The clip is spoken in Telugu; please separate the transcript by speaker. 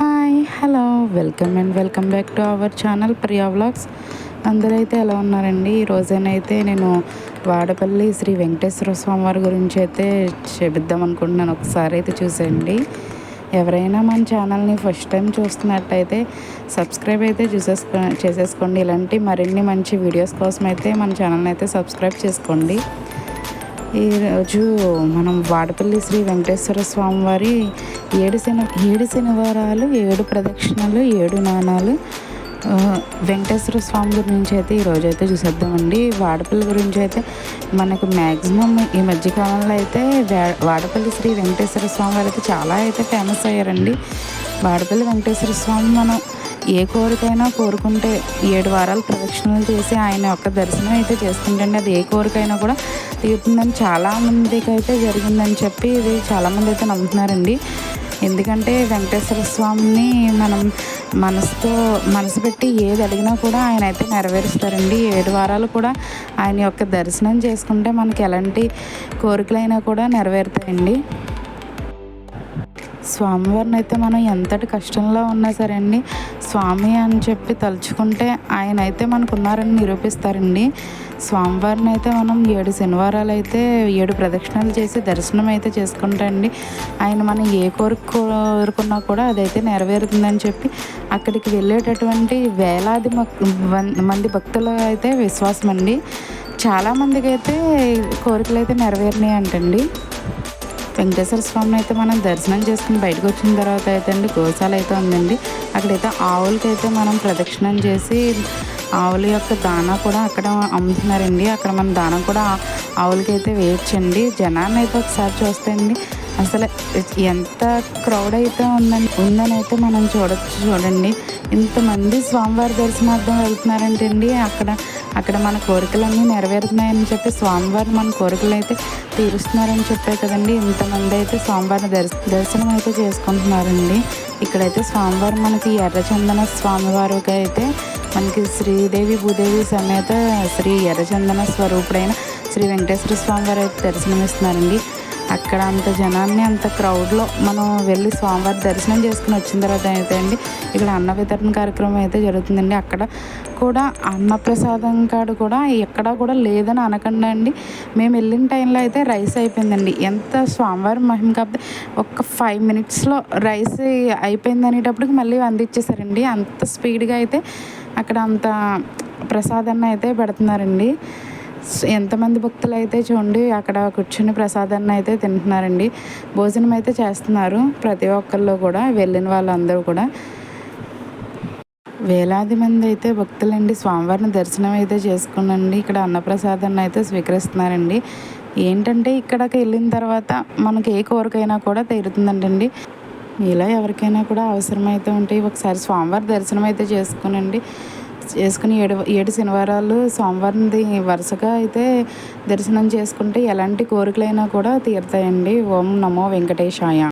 Speaker 1: Hi hello welcome and welcome back to our channel Priya vlogs. అందరైతే ఎలా ఉన్నారండి? ఈ రోజైనైతే నేను వాడపల్లి శ్రీ వెంకటేశ్వర స్వామి వారి గురించి అయితే చెబిద్దాం అనుకుంటున్నాను. ఒకసారి అయితే చూసేయండి. ఎవరైనా మన ఛానల్ని ఫస్ట్ టైం చూస్తున్నట్టయితే సబ్స్క్రైబ్ అయితే చూసేసుకో చేసేసుకోండి. ఇలాంటి మరిన్ని మంచి వీడియోస్ కోసం అయితే మన ఛానల్ని అయితే సబ్స్క్రైబ్ చేసుకోండి. ఈరోజు మనం వాడపల్లి శ్రీ వెంకటేశ్వర స్వామి వారి ఏడు శని ఏడు శనివారాలు ఏడు ప్రదక్షిణలు ఏడు నాణాలు వెంకటేశ్వర స్వామి గురించి అయితే ఈరోజు అయితే చూసేద్దామండి. వాడపల్లి గురించి అయితే మనకు మ్యాక్సిమం ఈ మధ్యకాలంలో అయితే వాడపల్లి శ్రీ వెంకటేశ్వర స్వామి వారు అయితే చాలా అయితే ఫేమస్ అయ్యారండి. వాడపల్లి వెంకటేశ్వర స్వామి మనం ఏ కోరికైనా కోరుకుంటే ఏడు వారాలు ప్రదక్షిణలు చేసి ఆయన యొక్క దర్శనం అయితే చేసుకుంటే అది ఏ కోరికైనా కూడా తీరుతుందని చాలామందికి అయితే జరిగిందని చెప్పి ఇది చాలామంది అయితే నమ్ముతున్నారండి. ఎందుకంటే వెంకటేశ్వర స్వామిని మనం మనసుతో మనసు పెట్టి ఏది అడిగినా కూడా ఆయన అయితే నెరవేరుస్తారండి. ఏడు వారాలు కూడా ఆయన యొక్క దర్శనం చేసుకుంటే మనకి ఎలాంటి కోరికలైనా కూడా నెరవేరుతాయండి. స్వామివారిని అయితే మనం ఎంతటి కష్టంలో ఉన్నా సరే అండి స్వామి అని చెప్పి తలుచుకుంటే ఆయన అయితే మనకు ఉన్నారని నిరూపిస్తారండి. స్వామివారిని అయితే మనం ఏడు శనివారాలు అయితే ఏడు ప్రదక్షిణలు చేసి దర్శనం అయితే చేసుకుంటామండి ఆయన మనం ఏ కోరిక కోరుకున్నా కూడా అదైతే నెరవేరుతుందని చెప్పి అక్కడికి వెళ్ళేటటువంటి వేలాది మంది భక్తులు అయితే విశ్వాసం అండి చాలామందికి అయితే కోరికలు అయితే నెరవేరినాయి అంటండి వెంకటేశ్వర స్వామిని అయితే మనం దర్శనం చేసుకుని బయటకు వచ్చిన తర్వాత అయితే అండి గోశాల అయితే ఉందండి. అక్కడైతే ఆవులకైతే మనం ప్రదక్షిణం చేసి ఆవుల యొక్క దానా కూడా అక్కడ అమ్ముతున్నారండి. అక్కడ మన దానం కూడా ఆవులకైతే వేయచ్చండి. జనాన్ని అయితే ఒకసారి చూస్తే అండి అసలు ఎంత క్రౌడ్ అయితే ఉందని ఉందని అయితే మనం చూడొచ్చు చూడండి. ఇంతమంది స్వామివారి దర్శనార్థం వెళ్తున్నారంటే అండి అక్కడ అక్కడ మన కోరికలన్నీ నెరవేరుతున్నాయని చెప్పి స్వామివారు మన కోరికలు అయితే తీరుస్తున్నారని చెప్పే కదండి. ఇంతమంది అయితే స్వామివారిని దర్శ దర్శనం అయితే చేసుకుంటున్నారండి. ఇక్కడైతే స్వామివారు మనకి ఎర్రచందన స్వామివారికి అయితే మనకి శ్రీదేవి భూదేవి సమేత శ్రీ ఎర్రచందన స్వరూపుడైన శ్రీ వెంకటేశ్వర స్వామి వారు అయితే దర్శనమిస్తున్నారండి. అక్కడ అంత జనాన్ని అంత క్రౌడ్లో మనం వెళ్ళి స్వామివారి దర్శనం చేసుకుని వచ్చిన తర్వాత అయితే అండి ఇక్కడ అన్న వితరణ కార్యక్రమం అయితే జరుగుతుందండి. అక్కడ కూడా అన్నప్రసాదం కాడు కూడా ఎక్కడా కూడా లేదని అనకండి అండి మేము వెళ్ళిన టైంలో అయితే రైస్ అయిపోయిందండి. ఎంత స్వామివారి మహిమ కాకపోతే ఒక ఫైవ్ మినిట్స్లో రైస్ అయిపోయింది అనేటప్పటికి మళ్ళీ అందించేసారండి అంత స్పీడ్గా అయితే అక్కడ అంత ప్రసాదాన్ని అయితే పెడుతున్నారండి. ఎంతమంది భక్తులు అయితే చూడండి అక్కడ కూర్చుని ప్రసాదాన్ని అయితే తింటున్నారండి. భోజనం అయితే చేస్తున్నారు ప్రతి ఒక్కళ్ళు కూడా వెళ్ళిన వాళ్ళందరూ కూడా. వేలాది మంది అయితే భక్తులండి స్వామివారిని దర్శనం అయితే చేసుకునండి ఇక్కడ అన్నప్రసాదాన్ని అయితే స్వీకరిస్తున్నారండి. ఏంటంటే ఇక్కడికి వెళ్ళిన తర్వాత మనకి ఏ కోరికైనా కూడా తీరుతుందంటండి. ఇలా ఎవరికైనా కూడా అవసరమైతే ఉంటే ఒకసారి స్వామివారి దర్శనం అయితే చేసుకునండి. చేసుకుని ఏడు ఏడు శనివారాలు సోమవారంది వరుసగా అయితే దర్శనం చేసుకుంటే ఎలాంటి కోరికలైనా కూడా తీరుతాయండి. ఓం నమో వెంకటేశాయ.